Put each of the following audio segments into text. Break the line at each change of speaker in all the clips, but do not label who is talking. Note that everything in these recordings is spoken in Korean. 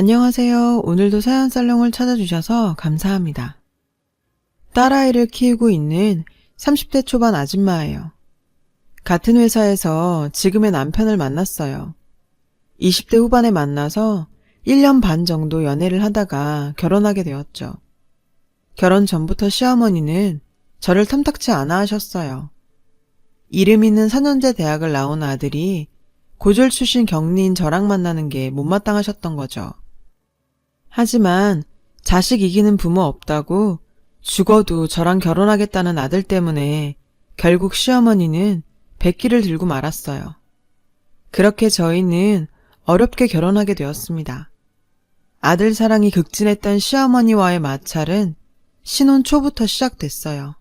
안녕하세요. 오늘도 사연 살롱을 찾아주셔서 감사합니다. 딸아이를 키우고 있는 30대 초반 아줌마예요. 같은 회사에서 지금의 남편을 만났어요. 20대 후반에 만나서 1년 반 정도 연애를 하다가 결혼하게 되었죠. 결혼 전부터 시어머니는 저를 탐탁치 않아 하셨어요. 이름 있는 4년제 대학을 나온 아들이 고졸 출신 격리인 저랑 만나는 게 못마땅하셨던 거죠. 하지만 자식 이기는 부모 없다고 죽어도 저랑 결혼하겠다는 아들 때문에 결국 시어머니는 백기를 들고 말았어요. 그렇게 저희는 어렵게 결혼하게 되었습니다. 아들 사랑이 극진했던 시어머니와의 마찰은 신혼 초부터 시작됐어요.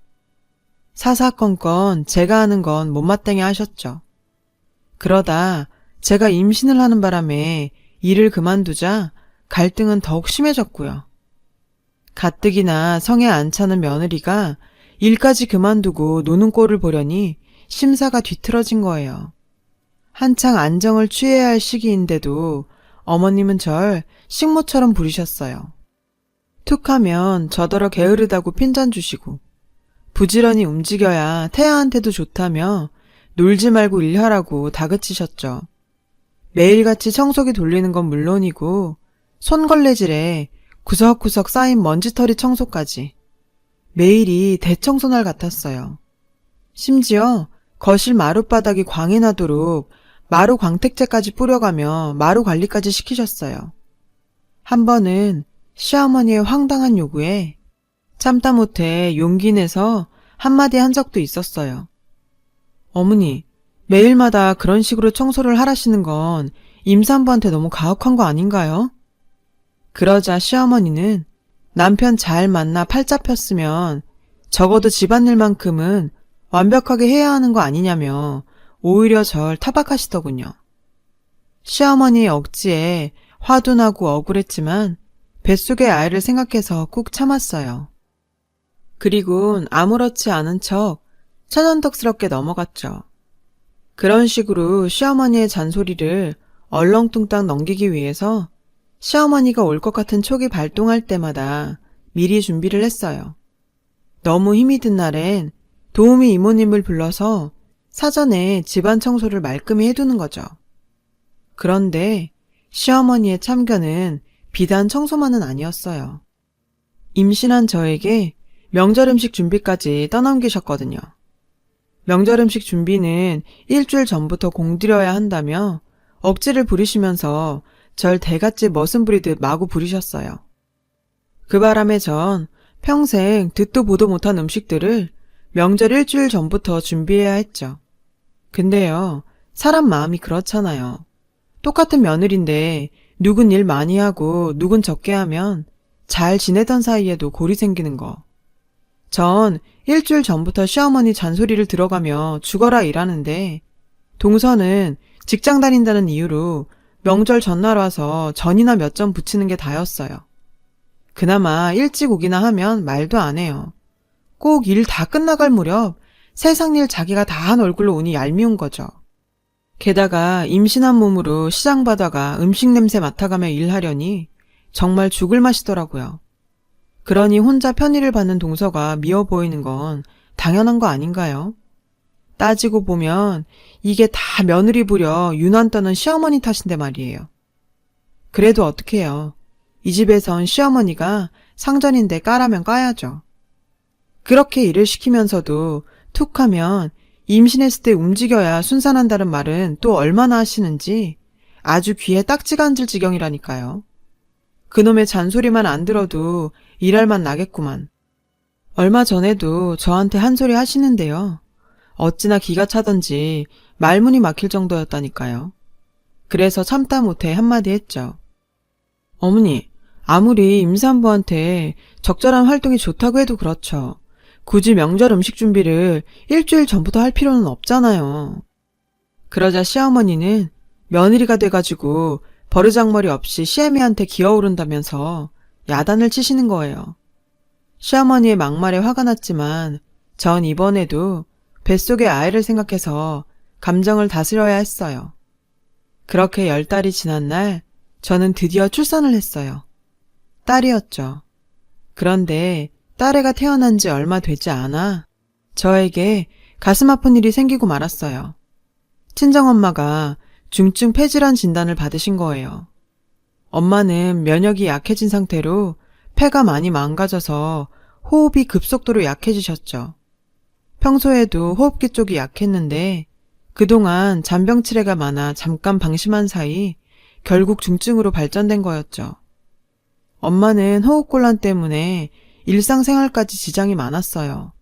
사사건건 제가 하는 건 못마땅해 하셨죠. 그러다 제가 임신을 하는 바람에 일을 그만두자 갈등은 더욱 심해졌고요. 가뜩이나 성에 안 차는 며느리가 일까지 그만두고 노는 꼴을 보려니 심사가 뒤틀어진 거예요. 한창 안정을 취해야 할 시기인데도 어머님은 절 식모처럼 부리셨어요. 툭 하면 저더러 게으르다고 핀잔 주시고 부지런히 움직여야 태아한테도 좋다며 놀지 말고 일하라고 다그치셨죠. 매일같이 청소기 돌리는 건 물론이고 손걸레질에 구석구석 쌓인 먼지털이 청소까지 매일이 대청소날 같았어요. 심지어 거실 마룻바닥이 광이 나도록 마루 광택제까지 뿌려가며 마루 관리까지 시키셨어요. 한 번은 시어머니의 황당한 요구에 참다 못해 용기 내서 한마디 한 적도 있었어요. 어머니, 매일마다 그런 식으로 청소를 하라시는 건 임산부한테 너무 가혹한 거 아닌가요? 그러자 시어머니는 남편 잘 만나 팔 잡혔으면 적어도 집안일만큼은 완벽하게 해야 하는 거 아니냐며 오히려 절 타박하시더군요. 시어머니의 억지에 화도 나고 억울했지만 뱃속의 아이를 생각해서 꾹 참았어요. 그리곤 아무렇지 않은 척 천연덕스럽게 넘어갔죠. 그런 식으로 시어머니의 잔소리를 얼렁뚱땅 넘기기 위해서 시어머니가 올 것 같은 촉이 발동할 때마다 미리 준비를 했어요. 너무 힘이 든 날엔 도우미 이모님을 불러서 사전에 집안 청소를 말끔히 해두는 거죠. 그런데 시어머니의 참견은 비단 청소만은 아니었어요. 임신한 저에게 명절 음식 준비까지 떠넘기셨거든요. 명절 음식 준비는 일주일 전부터 공들여야 한다며 억지를 부리시면서 절 대갓집 머슴 부리듯 마구 부리셨어요. 그 바람에 전 평생 듣도 보도 못한 음식들을 명절 일주일 전부터 준비해야 했죠. 근데요, 사람 마음이 그렇잖아요. 똑같은 며느리인데 누군 일 많이 하고 누군 적게 하면 잘 지내던 사이에도 골이 생기는 거. 전 일주일 전부터 시어머니 잔소리를 들어가며 죽어라 일하는데 동서는 직장 다닌다는 이유로 명절 전날 와서 전이나 몇 점 붙이는 게 다였어요. 그나마 일찍 오기나 하면 말도 안 해요. 꼭 일 다 끝나갈 무렵 세상 일 자기가 다 한 얼굴로 오니 얄미운 거죠. 게다가 임신한 몸으로 시장 바다가 음식 냄새 맡아가며 일하려니 정말 죽을 맛이더라고요. 그러니 혼자 편의를 받는 동서가 미워 보이는 건 당연한 거 아닌가요? 따지고 보면 이게 다 며느리 부려 유난 떠는 시어머니 탓인데 말이에요. 그래도 어떡해요. 이 집에선 시어머니가 상전인데 까라면 까야죠. 그렇게 일을 시키면서도 툭 하면 임신했을 때 움직여야 순산한다는 말은 또 얼마나 하시는지 아주 귀에 딱지가 앉을 지경이라니까요. 그놈의 잔소리만 안 들어도 일할 맛 나겠구만. 얼마 전에도 저한테 한 소리 하시는데요. 어찌나 기가 차던지 말문이 막힐 정도였다니까요. 그래서 참다 못해 한마디 했죠. 어머니, 아무리 임산부한테 적절한 활동이 좋다고 해도 그렇죠. 굳이 명절 음식 준비를 일주일 전부터 할 필요는 없잖아요. 그러자 시어머니는 며느리가 돼가지고 버르장머리 없이 시애미한테 기어오른다면서 야단을 치시는 거예요. 시어머니의 막말에 화가 났지만 전 이번에도 뱃속의 아이를 생각해서 감정을 다스려야 했어요. 그렇게 열 달이 지난 날 저는 드디어 출산을 했어요. 딸이었죠. 그런데 딸애가 태어난 지 얼마 되지 않아 저에게 가슴 아픈 일이 생기고 말았어요. 친정엄마가 중증 폐질환 진단을 받으신 거예요. 엄마는 면역이 약해진 상태로 폐가 많이 망가져서 호흡이 급속도로 약해지셨죠. 평소에도 호흡기 쪽이 약했는데 그동안 잔병 치레가 많아 잠깐 방심한 사이 결국 중증으로 발전된 거였죠. 엄마는 호흡곤란 때문에 일상생활까지 지장이 많았어요.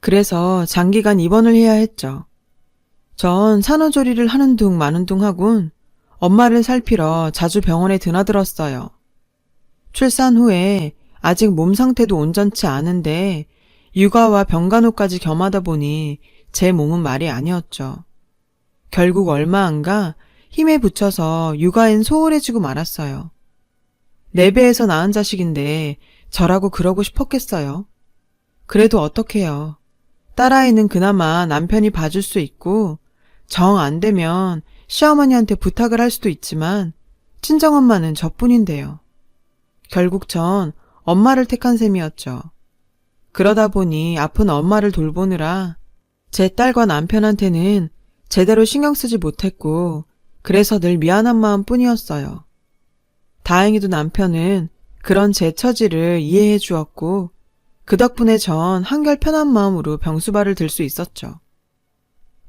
그래서 장기간 입원을 해야 했죠. 전 산후조리를 하는 둥 마는 둥 하군 엄마를 살피러 자주 병원에 드나들었어요. 출산 후에 아직 몸 상태도 온전치 않은데 육아와 병간호까지 겸하다 보니 제 몸은 말이 아니었죠. 결국 얼마 안 가 힘에 부쳐서 육아엔 소홀해지고 말았어요. 내 배에서 낳은 자식인데 저라고 그러고 싶었겠어요. 그래도 어떡해요. 딸아이는 그나마 남편이 봐줄 수 있고 정 안 되면 시어머니한테 부탁을 할 수도 있지만 친정엄마는 저뿐인데요. 결국 전 엄마를 택한 셈이었죠. 그러다 보니 아픈 엄마를 돌보느라 제 딸과 남편한테는 제대로 신경 쓰지 못했고 그래서 늘 미안한 마음 뿐이었어요. 다행히도 남편은 그런 제 처지를 이해해 주었고 그 덕분에 전 한결 편한 마음으로 병수발을 들 수 있었죠.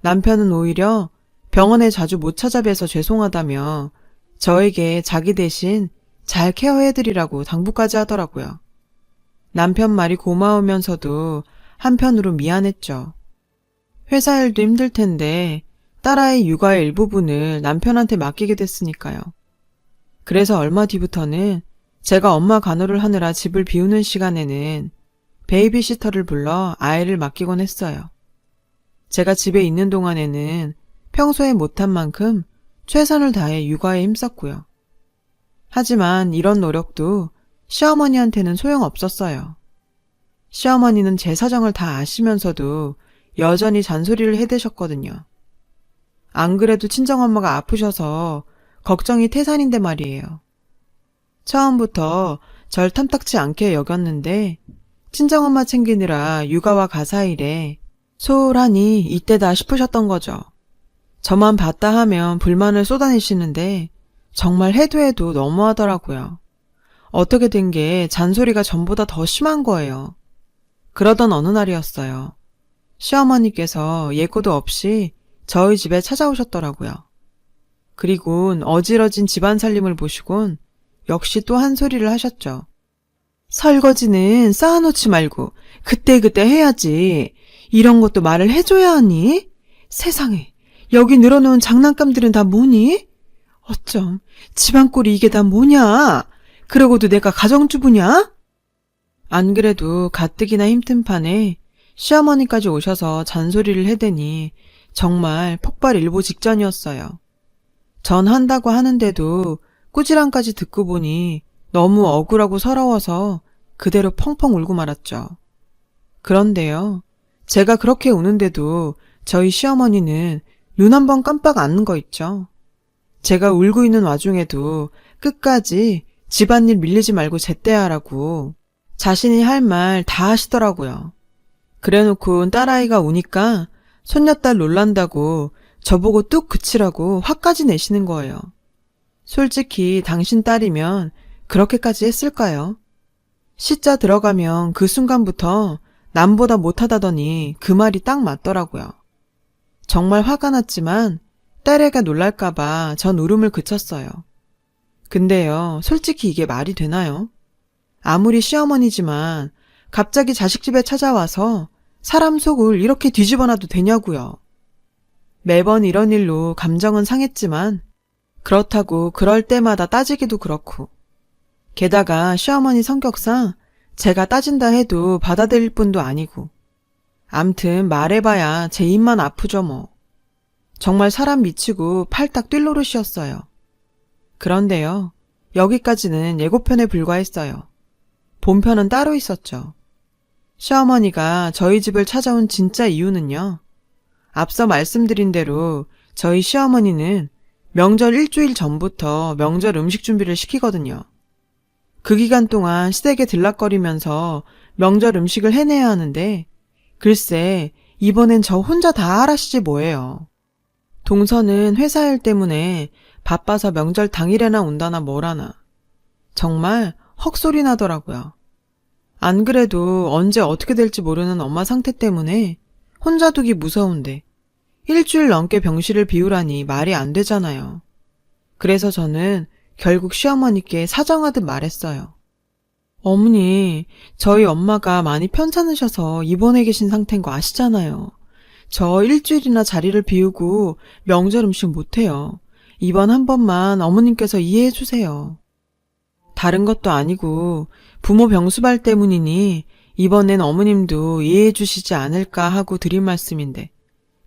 남편은 오히려 병원에 자주 못 찾아뵈서 죄송하다며 저에게 자기 대신 잘 케어해드리라고 당부까지 하더라고요. 남편 말이 고마우면서도 한편으로 미안했죠. 회사 일도 힘들 텐데 딸아이 육아의 일부분을 남편한테 맡기게 됐으니까요. 그래서 얼마 뒤부터는 제가 엄마 간호를 하느라 집을 비우는 시간에는 베이비시터를 불러 아이를 맡기곤 했어요. 제가 집에 있는 동안에는 평소에 못한 만큼 최선을 다해 육아에 힘썼고요. 하지만 이런 노력도 시어머니한테는 소용없었어요. 시어머니는 제 사정을 다 아시면서도 여전히 잔소리를 해대셨거든요. 안 그래도 친정엄마가 아프셔서 걱정이 태산인데 말이에요. 처음부터 절 탐탁치 않게 여겼는데 친정엄마 챙기느라 육아와 가사일에 소홀하니 이때다 싶으셨던 거죠. 저만 봤다 하면 불만을 쏟아내시는데 정말 해도 해도 너무하더라고요. 어떻게 된 게 잔소리가 전보다 더 심한 거예요. 그러던 어느 날이었어요. 시어머니께서 예고도 없이 저희 집에 찾아오셨더라고요. 그리곤 어지러진 집안 살림을 보시곤 역시 또 한 소리를 하셨죠. 설거지는 쌓아놓지 말고 그때그때 해야지. 이런 것도 말을 해줘야 하니? 세상에, 여기 늘어놓은 장난감들은 다 뭐니? 어쩜 집안 꼴이 이게 다 뭐냐? 그러고도 내가 가정주부냐? 안 그래도 가뜩이나 힘든 판에 시어머니까지 오셔서 잔소리를 해대니 정말 폭발 일보 직전이었어요. 전 한다고 하는데도 꾸지람까지 듣고 보니 너무 억울하고 서러워서 그대로 펑펑 울고 말았죠. 그런데요, 제가 그렇게 우는데도 저희 시어머니는 눈 한 번 깜빡 안는 거 있죠. 제가 울고 있는 와중에도 끝까지 집안일 밀리지 말고 제때 하라고 자신이 할 말 다 하시더라고요. 그래 놓고 딸아이가 우니까 손녀딸 놀란다고 저보고 뚝 그치라고 화까지 내시는 거예요. 솔직히 당신 딸이면 그렇게까지 했을까요? 시자 들어가면 그 순간부터 남보다 못하다더니 그 말이 딱 맞더라고요. 정말 화가 났지만 딸애가 놀랄까봐 전 울음을 그쳤어요. 근데요, 솔직히 이게 말이 되나요? 아무리 시어머니지만 갑자기 자식 집에 찾아와서 사람 속을 이렇게 뒤집어 놔도 되냐고요. 매번 이런 일로 감정은 상했지만 그렇다고 그럴 때마다 따지기도 그렇고 게다가 시어머니 성격상 제가 따진다 해도 받아들일 뿐도 아니고 암튼 말해봐야 제 입만 아프죠 뭐. 정말 사람 미치고 팔딱 뛸 노릇이었어요. 그런데요. 여기까지는 예고편에 불과했어요. 본편은 따로 있었죠. 시어머니가 저희 집을 찾아온 진짜 이유는요. 앞서 말씀드린 대로 저희 시어머니는 명절 일주일 전부터 명절 음식 준비를 시키거든요. 그 기간 동안 시댁에 들락거리면서 명절 음식을 해내야 하는데, 글쎄, 이번엔 저 혼자 다 하라시지 뭐예요. 동서는 회사 일 때문에 바빠서 명절 당일에나 온다나 뭐라나. 정말 헉소리 나더라고요. 안 그래도 언제 어떻게 될지 모르는 엄마 상태 때문에 혼자 두기 무서운데 일주일 넘게 병실을 비우라니 말이 안 되잖아요. 그래서 저는 결국 시어머니께 사정하듯 말했어요. 어머니, 저희 엄마가 많이 편찮으셔서 입원해 계신 상태인 거 아시잖아요. 저 일주일이나 자리를 비우고 명절 음식 못해요. 이번 한 번만 어머님께서 이해해 주세요. 다른 것도 아니고 부모 병수발 때문이니 이번엔 어머님도 이해해 주시지 않을까 하고 드린 말씀인데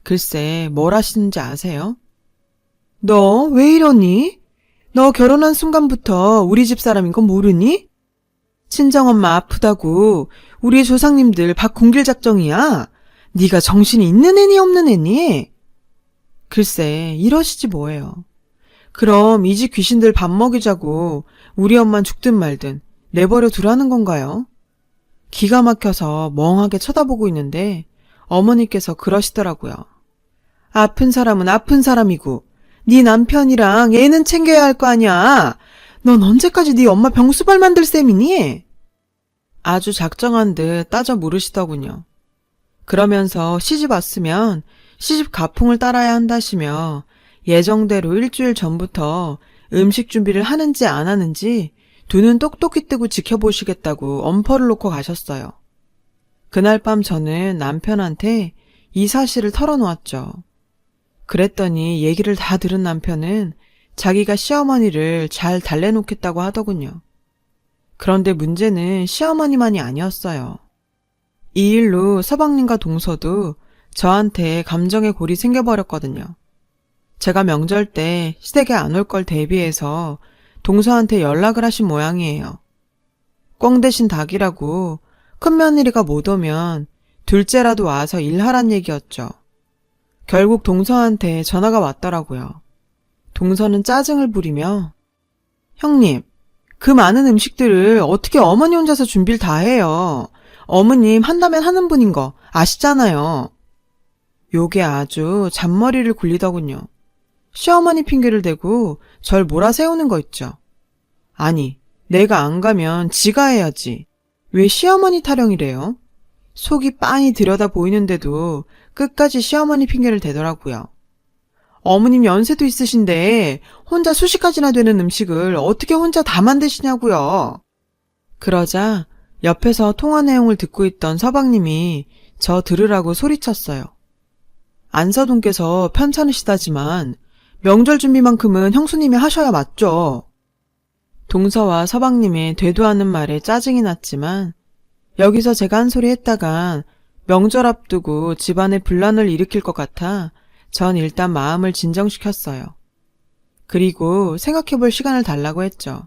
글쎄 뭘 하시는지 아세요? 너 왜 이러니? 너 결혼한 순간부터 우리 집 사람인 거 모르니? 친정엄마 아프다고 우리 조상님들 밥 굶길 작정이야. 네가 정신이 있는 애니 없는 애니? 글쎄 이러시지 뭐예요. 그럼 이 집 귀신들 밥 먹이자고 우리 엄만 죽든 말든 내버려 두라는 건가요? 기가 막혀서 멍하게 쳐다보고 있는데 어머니께서 그러시더라고요. 아픈 사람은 아픈 사람이고 네 남편이랑 애는 챙겨야 할 거 아니야. 넌 언제까지 네 엄마 병수발 만들 셈이니? 아주 작정한 듯 따져 물으시더군요. 그러면서 시집 왔으면 시집 가풍을 따라야 한다시며 예정대로 일주일 전부터 음식 준비를 하는지 안 하는지 두 눈 똑똑히 뜨고 지켜보시겠다고 엄포를 놓고 가셨어요. 그날 밤 저는 남편한테 이 사실을 털어놓았죠. 그랬더니 얘기를 다 들은 남편은 자기가 시어머니를 잘 달래놓겠다고 하더군요. 그런데 문제는 시어머니만이 아니었어요. 이 일로 서방님과 동서도 저한테 감정의 골이 생겨버렸거든요. 제가 명절 때 시댁에 안 올 걸 대비해서 동서한테 연락을 하신 모양이에요. 꽝 대신 닭이라고 큰 며느리가 못 오면 둘째라도 와서 일하란 얘기였죠. 결국 동서한테 전화가 왔더라고요. 동서는 짜증을 부리며 형님, 그 많은 음식들을 어떻게 어머니 혼자서 준비를 다 해요. 어머님 한다면 하는 분인 거 아시잖아요. 요게 아주 잔머리를 굴리더군요. 시어머니 핑계를 대고 절 몰아세우는 거 있죠. 아니, 내가 안 가면 지가 해야지. 왜 시어머니 타령이래요? 속이 빤히 들여다 보이는데도 끝까지 시어머니 핑계를 대더라고요. 어머님 연세도 있으신데 혼자 수십 가지나 되는 음식을 어떻게 혼자 다 만드시냐고요. 그러자 옆에서 통화 내용을 듣고 있던 서방님이 저 들으라고 소리쳤어요. 안서동께서 편찮으시다지만 명절 준비만큼은 형수님이 하셔야 맞죠. 동서와 서방님의 되도않는 말에 짜증이 났지만 여기서 제가 한 소리 했다간 명절 앞두고 집안에 분란을 일으킬 것 같아 전 일단 마음을 진정시켰어요. 그리고 생각해 볼 시간을 달라고 했죠.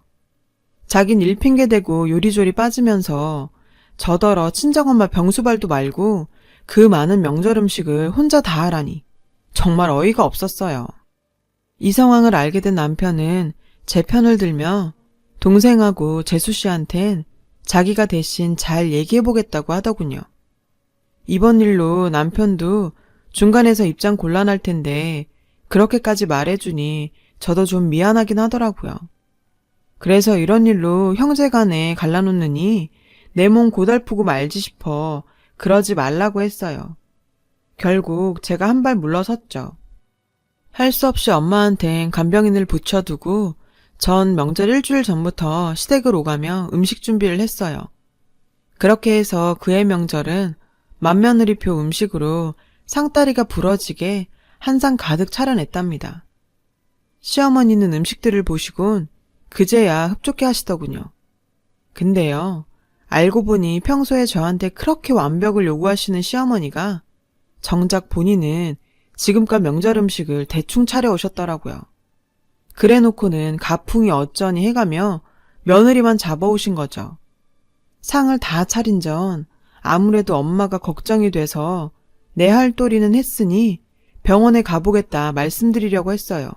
자긴 일 핑계대고 요리조리 빠지면서 저더러 친정엄마 병수발도 말고 그 많은 명절 음식을 혼자 다 하라니 정말 어이가 없었어요. 이 상황을 알게 된 남편은 제 편을 들며 동생하고 재수 씨한텐 자기가 대신 잘 얘기해보겠다고 하더군요. 이번 일로 남편도 중간에서 입장 곤란할 텐데 그렇게까지 말해주니 저도 좀 미안하긴 하더라고요. 그래서 이런 일로 형제 간에 갈라놓느니 내 몸 고달프고 말지 싶어 그러지 말라고 했어요. 결국 제가 한 발 물러섰죠. 할 수 없이 엄마한텐 간병인을 붙여두고 전 명절 일주일 전부터 시댁을 오가며 음식 준비를 했어요. 그렇게 해서 그해 명절은 맏며느리표 음식으로 상다리가 부러지게 한 상 가득 차려냈답니다. 시어머니는 음식들을 보시곤 그제야 흡족해 하시더군요. 근데요, 알고 보니 평소에 저한테 그렇게 완벽을 요구하시는 시어머니가 정작 본인은 지금껏 명절 음식을 대충 차려오셨더라고요. 그래 놓고는 가풍이 어쩌니 해가며 며느리만 잡아오신 거죠. 상을 다 차린 전 아무래도 엄마가 걱정이 돼서 내 할 도리는 했으니 병원에 가보겠다 말씀드리려고 했어요.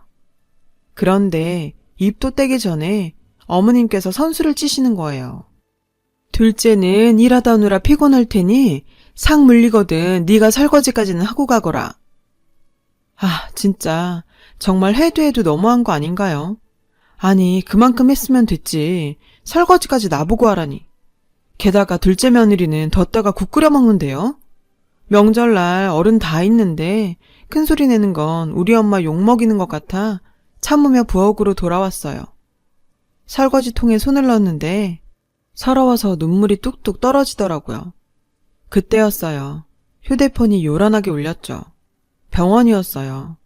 그런데 입도 떼기 전에 어머님께서 선수를 치시는 거예요. 둘째는 일하다 오느라 피곤할 테니 상 물리거든 네가 설거지까지는 하고 가거라. 아, 진짜 정말 해도 해도 너무한 거 아닌가요? 아니, 그만큼 했으면 됐지. 설거지까지 나보고 하라니. 게다가 둘째 며느리는 덧다가 국 끓여 먹는데요. 명절날 어른 다 있는데 큰 소리 내는 건 우리 엄마 욕 먹이는 것 같아 참으며 부엌으로 돌아왔어요. 설거지통에 손을 넣었는데 서러워서 눈물이 뚝뚝 떨어지더라고요. 그때였어요. 휴대폰이 요란하게 울렸죠. 병원이었어요.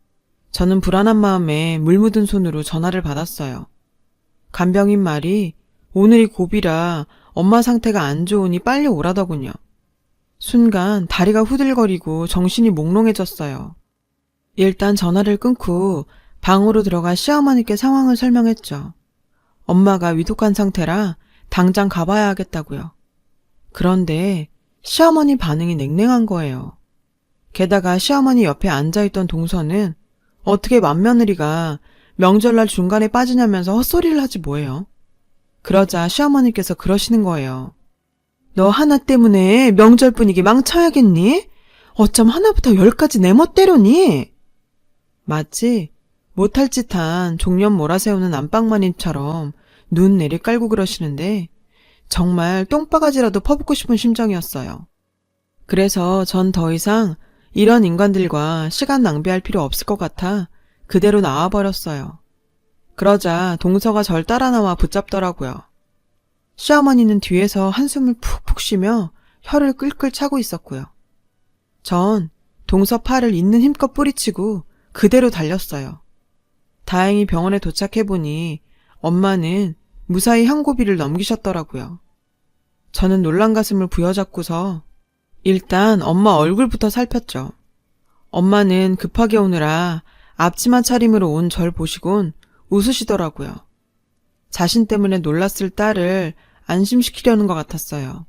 저는 불안한 마음에 물 묻은 손으로 전화를 받았어요. 간병인 말이 오늘이 고비라 엄마 상태가 안 좋으니 빨리 오라더군요. 순간 다리가 후들거리고 정신이 몽롱해졌어요. 일단 전화를 끊고 방으로 들어가 시어머니께 상황을 설명했죠. 엄마가 위독한 상태라 당장 가봐야 하겠다고요. 그런데 시어머니 반응이 냉랭한 거예요. 게다가 시어머니 옆에 앉아있던 동서는 어떻게 맏며느리가 명절날 중간에 빠지냐면서 헛소리를 하지 뭐예요. 그러자 시어머니께서 그러시는 거예요. 너 하나 때문에 명절 분위기 망쳐야겠니? 어쩜 하나부터 열까지 내 멋대로니? 마치 못할 짓한 종년 몰아세우는 안방마님처럼 눈 내리 깔고 그러시는데 정말 똥바가지라도 퍼붓고 싶은 심정이었어요. 그래서 전 더 이상 이런 인간들과 시간 낭비할 필요 없을 것 같아 그대로 나와버렸어요. 그러자 동서가 절 따라 나와 붙잡더라고요. 시어머니는 뒤에서 한숨을 푹푹 쉬며 혀를 끌끌 차고 있었고요. 전 동서 팔을 있는 힘껏 뿌리치고 그대로 달렸어요. 다행히 병원에 도착해보니 엄마는 무사히 향고비를 넘기셨더라고요. 저는 놀란 가슴을 부여잡고서 일단 엄마 얼굴부터 살폈죠. 엄마는 급하게 오느라 앞치마 차림으로 온 절 보시곤 웃으시더라고요. 자신 때문에 놀랐을 딸을 안심시키려는 것 같았어요.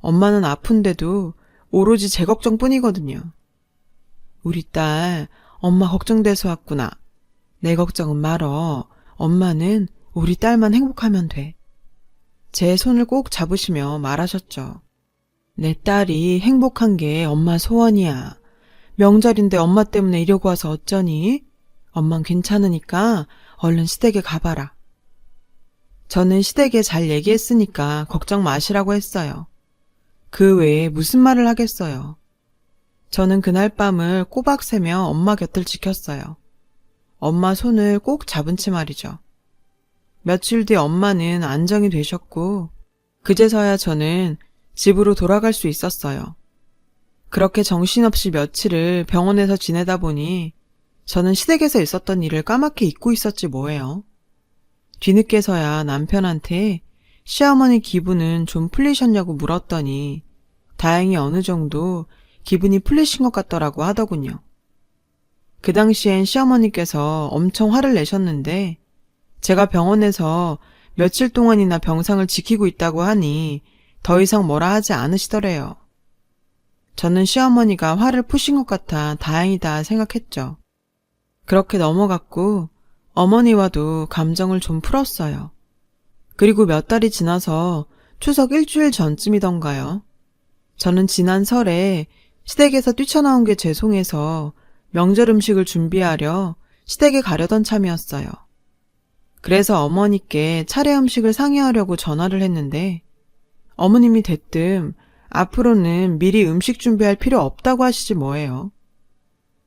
엄마는 아픈데도 오로지 제 걱정 뿐이거든요. 우리 딸, 엄마 걱정돼서 왔구나. 내 걱정은 말어. 엄마는 우리 딸만 행복하면 돼. 제 손을 꼭 잡으시며 말하셨죠. 내 딸이 행복한 게 엄마 소원이야. 명절인데 엄마 때문에 이러고 와서 어쩌니? 엄만 괜찮으니까 얼른 시댁에 가봐라. 저는 시댁에 잘 얘기했으니까 걱정 마시라고 했어요. 그 외에 무슨 말을 하겠어요. 저는 그날 밤을 꼬박 새며 엄마 곁을 지켰어요. 엄마 손을 꼭 잡은 채 말이죠. 며칠 뒤 엄마는 안정이 되셨고, 그제서야 저는 집으로 돌아갈 수 있었어요. 그렇게 정신없이 며칠을 병원에서 지내다 보니 저는 시댁에서 있었던 일을 까맣게 잊고 있었지 뭐예요. 뒤늦게서야 남편한테 시어머니 기분은 좀 풀리셨냐고 물었더니 다행히 어느 정도 기분이 풀리신 것 같더라고 하더군요. 그 당시엔 시어머니께서 엄청 화를 내셨는데 제가 병원에서 며칠 동안이나 병상을 지키고 있다고 하니 더 이상 뭐라 하지 않으시더래요. 저는 시어머니가 화를 푸신 것 같아 다행이다 생각했죠. 그렇게 넘어갔고 어머니와도 감정을 좀 풀었어요. 그리고 몇 달이 지나서 추석 일주일 전쯤이던가요. 저는 지난 설에 시댁에서 뛰쳐나온 게 죄송해서 명절 음식을 준비하려 시댁에 가려던 참이었어요. 그래서 어머니께 차례 음식을 상의하려고 전화를 했는데 어머님이 대뜸 앞으로는 미리 음식 준비할 필요 없다고 하시지 뭐예요.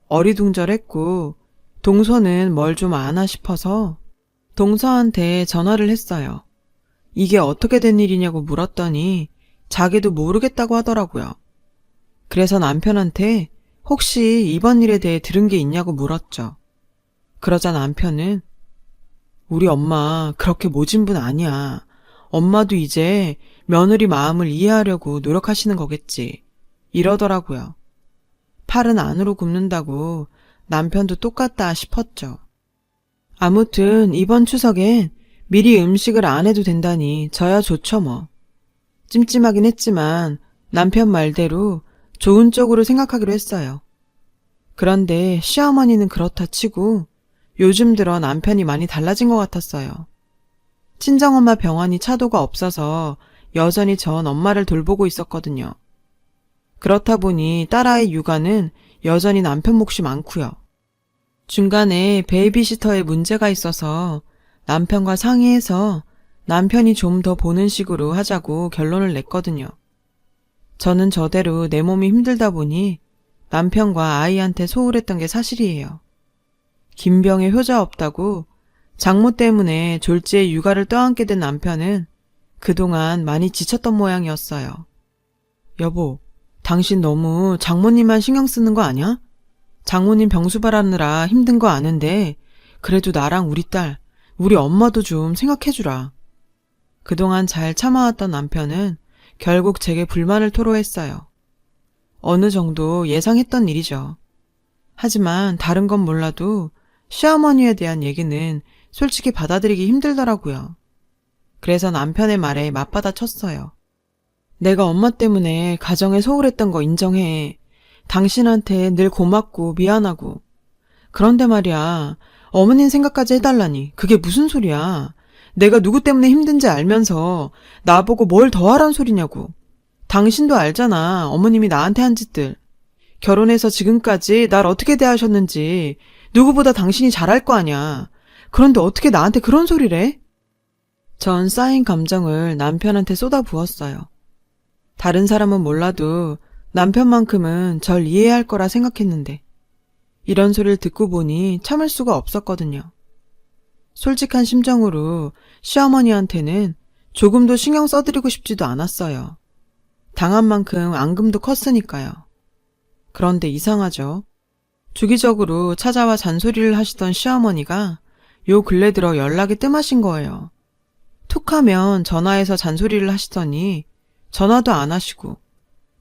어리둥절했고 동서는 뭘 좀 아나 싶어서 동서한테 전화를 했어요. 이게 어떻게 된 일이냐고 물었더니 자기도 모르겠다고 하더라고요. 그래서 남편한테 혹시 이번 일에 대해 들은 게 있냐고 물었죠. 그러자 남편은 우리 엄마 그렇게 모진 분 아니야. 엄마도 이제 며느리 마음을 이해하려고 노력하시는 거겠지. 이러더라고요. 팔은 안으로 굽는다고 남편도 똑같다 싶었죠. 아무튼 이번 추석엔 미리 음식을 안 해도 된다니 저야 좋죠 뭐. 찜찜하긴 했지만 남편 말대로 좋은 쪽으로 생각하기로 했어요. 그런데 시어머니는 그렇다 치고 요즘 들어 남편이 많이 달라진 것 같았어요. 친정엄마 병원이 차도가 없어서 여전히 전 엄마를 돌보고 있었거든요. 그렇다 보니 딸아이 육아는 여전히 남편 몫이 많고요. 중간에 베이비시터에 문제가 있어서 남편과 상의해서 남편이 좀 더 보는 식으로 하자고 결론을 냈거든요. 저는 저대로 내 몸이 힘들다 보니 남편과 아이한테 소홀했던 게 사실이에요. 김병에 효자 없다고 장모 때문에 졸지에 육아를 떠안게 된 남편은 그동안 많이 지쳤던 모양이었어요. 여보, 당신 너무 장모님만 신경 쓰는 거 아니야? 장모님 병수 바라느라 힘든 거 아는데 그래도 나랑 우리 딸, 우리 엄마도 좀 생각해주라. 그동안 잘 참아왔던 남편은 결국 제게 불만을 토로했어요. 어느 정도 예상했던 일이죠. 하지만 다른 건 몰라도 시어머니에 대한 얘기는 솔직히 받아들이기 힘들더라고요. 그래서 남편의 말에 맞받아 쳤어요. 내가 엄마 때문에 가정에 소홀했던 거 인정해. 당신한테 늘 고맙고 미안하고. 그런데 말이야, 어머님 생각까지 해달라니. 그게 무슨 소리야. 내가 누구 때문에 힘든지 알면서 나보고 뭘 더 하란 소리냐고. 당신도 알잖아. 어머님이 나한테 한 짓들. 결혼해서 지금까지 날 어떻게 대하셨는지 누구보다 당신이 잘할 거 아냐. 그런데 어떻게 나한테 그런 소리래? 전 쌓인 감정을 남편한테 쏟아 부었어요. 다른 사람은 몰라도 남편만큼은 절 이해할 거라 생각했는데 이런 소리를 듣고 보니 참을 수가 없었거든요. 솔직한 심정으로 시어머니한테는 조금도 신경 써드리고 싶지도 않았어요. 당한 만큼 앙금도 컸으니까요. 그런데 이상하죠. 주기적으로 찾아와 잔소리를 하시던 시어머니가 요 근래 들어 연락이 뜸하신 거예요. 툭 하면 전화해서 잔소리를 하시더니 전화도 안 하시고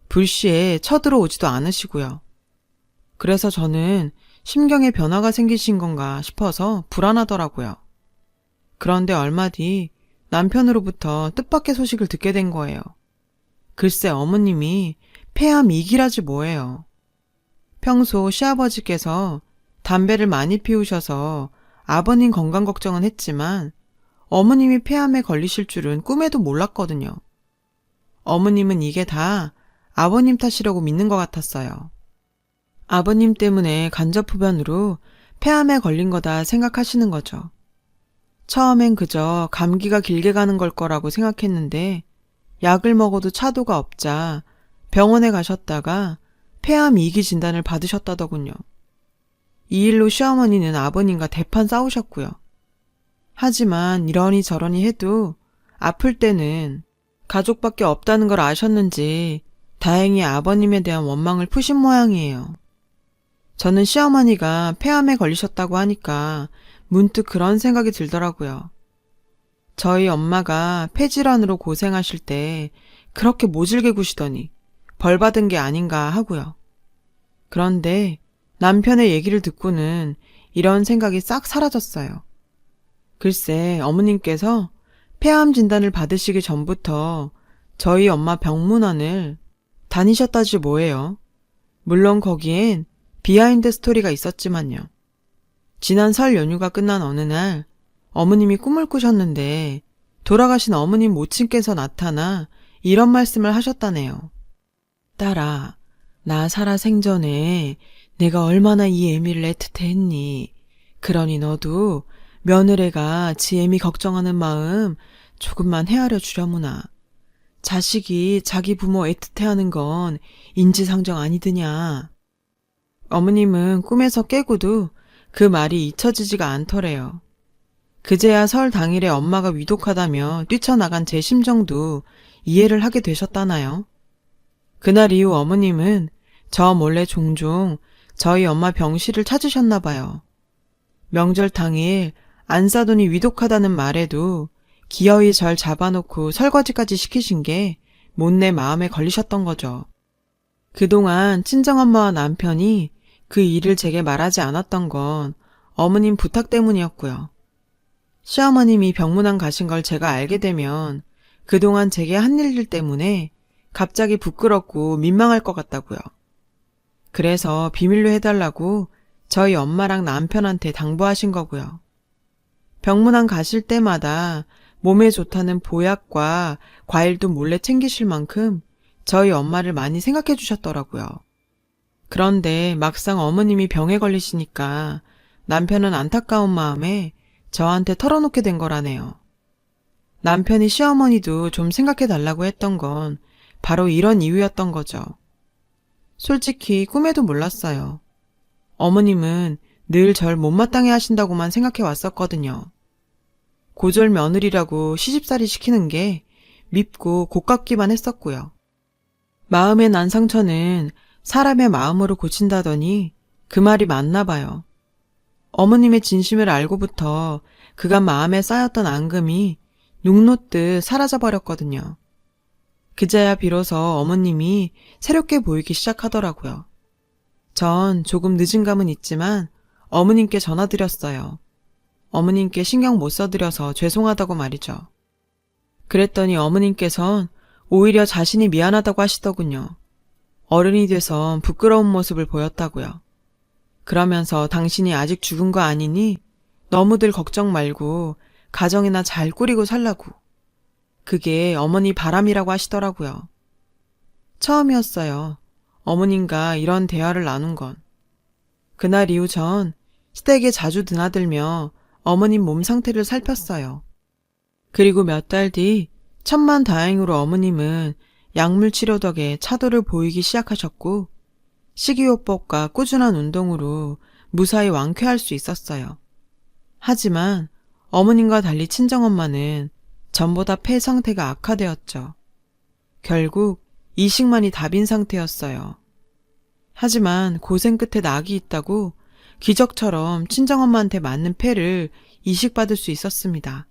불시에 쳐들어오지도 않으시고요. 그래서 저는 심경에 변화가 생기신 건가 싶어서 불안하더라고요. 그런데 얼마 뒤 남편으로부터 뜻밖의 소식을 듣게 된 거예요. 글쎄 어머님이 폐암 이기라지 뭐예요. 평소 시아버지께서 담배를 많이 피우셔서 아버님 건강 걱정은 했지만 어머님이 폐암에 걸리실 줄은 꿈에도 몰랐거든요. 어머님은 이게 다 아버님 탓이라고 믿는 것 같았어요. 아버님 때문에 간접흡연으로 폐암에 걸린 거다 생각하시는 거죠. 처음엔 그저 감기가 길게 가는 걸 거라고 생각했는데 약을 먹어도 차도가 없자 병원에 가셨다가 폐암 2기 진단을 받으셨다더군요. 이 일로 시어머니는 아버님과 대판 싸우셨고요. 하지만 이러니 저러니 해도 아플 때는 가족밖에 없다는 걸 아셨는지 다행히 아버님에 대한 원망을 푸신 모양이에요. 저는 시어머니가 폐암에 걸리셨다고 하니까 문득 그런 생각이 들더라고요. 저희 엄마가 폐질환으로 고생하실 때 그렇게 모질게 구시더니 벌 받은 게 아닌가 하고요. 그런데 남편의 얘기를 듣고는 이런 생각이 싹 사라졌어요. 글쎄, 어머님께서 폐암 진단을 받으시기 전부터 저희 엄마 병문안을 다니셨다지 뭐예요. 물론 거기엔 비하인드 스토리가 있었지만요. 지난 설 연휴가 끝난 어느 날 어머님이 꿈을 꾸셨는데 돌아가신 어머님 모친께서 나타나 이런 말씀을 하셨다네요. 딸아, 나 살아 생전에 내가 얼마나 이 애미를 애틋해 했니. 그러니 너도 며느리가 지 애미 걱정하는 마음 조금만 헤아려 주려무나. 자식이 자기 부모 애틋해 하는 건 인지상정 아니드냐. 어머님은 꿈에서 깨고도 그 말이 잊혀지지가 않더래요. 그제야 설 당일에 엄마가 위독하다며 뛰쳐나간 제 심정도 이해를 하게 되셨다나요? 그날 이후 어머님은 저 몰래 종종 저희 엄마 병실을 찾으셨나 봐요. 명절 당일 안사돈이 위독하다는 말에도 기어이 절 잡아놓고 설거지까지 시키신 게 못내 마음에 걸리셨던 거죠. 그동안 친정엄마와 남편이 그 일을 제게 말하지 않았던 건 어머님 부탁 때문이었고요. 시어머님이 병문안 가신 걸 제가 알게 되면 그동안 제게 한 일들 때문에 갑자기 부끄럽고 민망할 것 같다고요. 그래서 비밀로 해달라고 저희 엄마랑 남편한테 당부하신 거고요. 병문안 가실 때마다 몸에 좋다는 보약과 과일도 몰래 챙기실 만큼 저희 엄마를 많이 생각해 주셨더라고요. 그런데 막상 어머님이 병에 걸리시니까 남편은 안타까운 마음에 저한테 털어놓게 된 거라네요. 남편이 시어머니도 좀 생각해 달라고 했던 건 바로 이런 이유였던 거죠. 솔직히 꿈에도 몰랐어요. 어머님은 늘 절 못마땅해 하신다고만 생각해 왔었거든요. 고졸 며느리라고 시집살이 시키는 게 밉고 고깝기만 했었고요. 마음의 난 상처는 사람의 마음으로 고친다더니 그 말이 맞나 봐요. 어머님의 진심을 알고부터 그간 마음에 쌓였던 앙금이 녹놓듯 사라져버렸거든요. 그제야 비로소 어머님이 새롭게 보이기 시작하더라고요. 전 조금 늦은 감은 있지만 어머님께 전화드렸어요. 어머님께 신경 못 써드려서 죄송하다고 말이죠. 그랬더니 어머님께선 오히려 자신이 미안하다고 하시더군요. 어른이 돼선 부끄러운 모습을 보였다고요. 그러면서 당신이 아직 죽은 거 아니니 너무들 걱정 말고 가정이나 잘 꾸리고 살라고. 그게 어머니 바람이라고 하시더라고요. 처음이었어요. 어머님과 이런 대화를 나눈 건. 그날 이후 전 시댁에 자주 드나들며 어머님 몸 상태를 살폈어요. 그리고 몇 달 뒤 천만 다행으로 어머님은 약물 치료 덕에 차도를 보이기 시작하셨고 식이요법과 꾸준한 운동으로 무사히 완쾌할 수 있었어요. 하지만 어머님과 달리 친정엄마는 전보다 폐 상태가 악화되었죠. 결국 이식만이 답인 상태였어요. 하지만 고생 끝에 낙이 있다고 기적처럼 친정엄마한테 맞는 폐를 이식받을 수 있었습니다.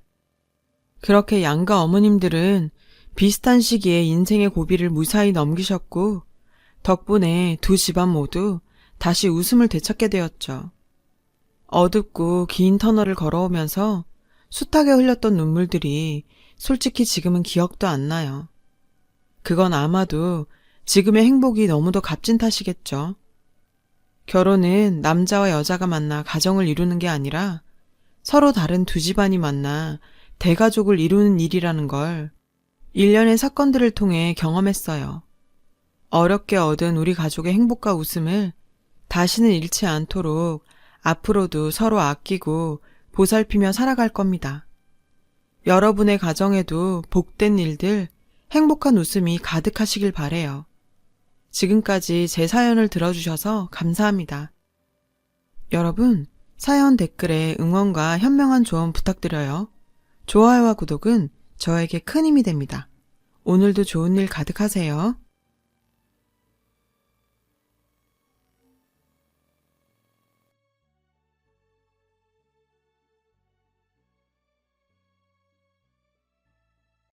그렇게 양가 어머님들은 비슷한 시기에 인생의 고비를 무사히 넘기셨고, 덕분에 두 집안 모두 다시 웃음을 되찾게 되었죠. 어둡고 긴 터널을 걸어오면서 숱하게 흘렸던 눈물들이 솔직히 지금은 기억도 안 나요. 그건 아마도 지금의 행복이 너무도 값진 탓이겠죠. 결혼은 남자와 여자가 만나 가정을 이루는 게 아니라 서로 다른 두 집안이 만나 대가족을 이루는 일이라는 걸 일련의 사건들을 통해 경험했어요. 어렵게 얻은 우리 가족의 행복과 웃음을 다시는 잃지 않도록 앞으로도 서로 아끼고 보살피며 살아갈 겁니다. 여러분의 가정에도 복된 일들, 행복한 웃음이 가득하시길 바래요. 지금까지 제 사연을 들어주셔서 감사합니다. 여러분, 사연 댓글에 응원과 현명한 조언 부탁드려요. 좋아요와 구독은 저에게 큰 힘이 됩니다. 오늘도 좋은 일 가득하세요.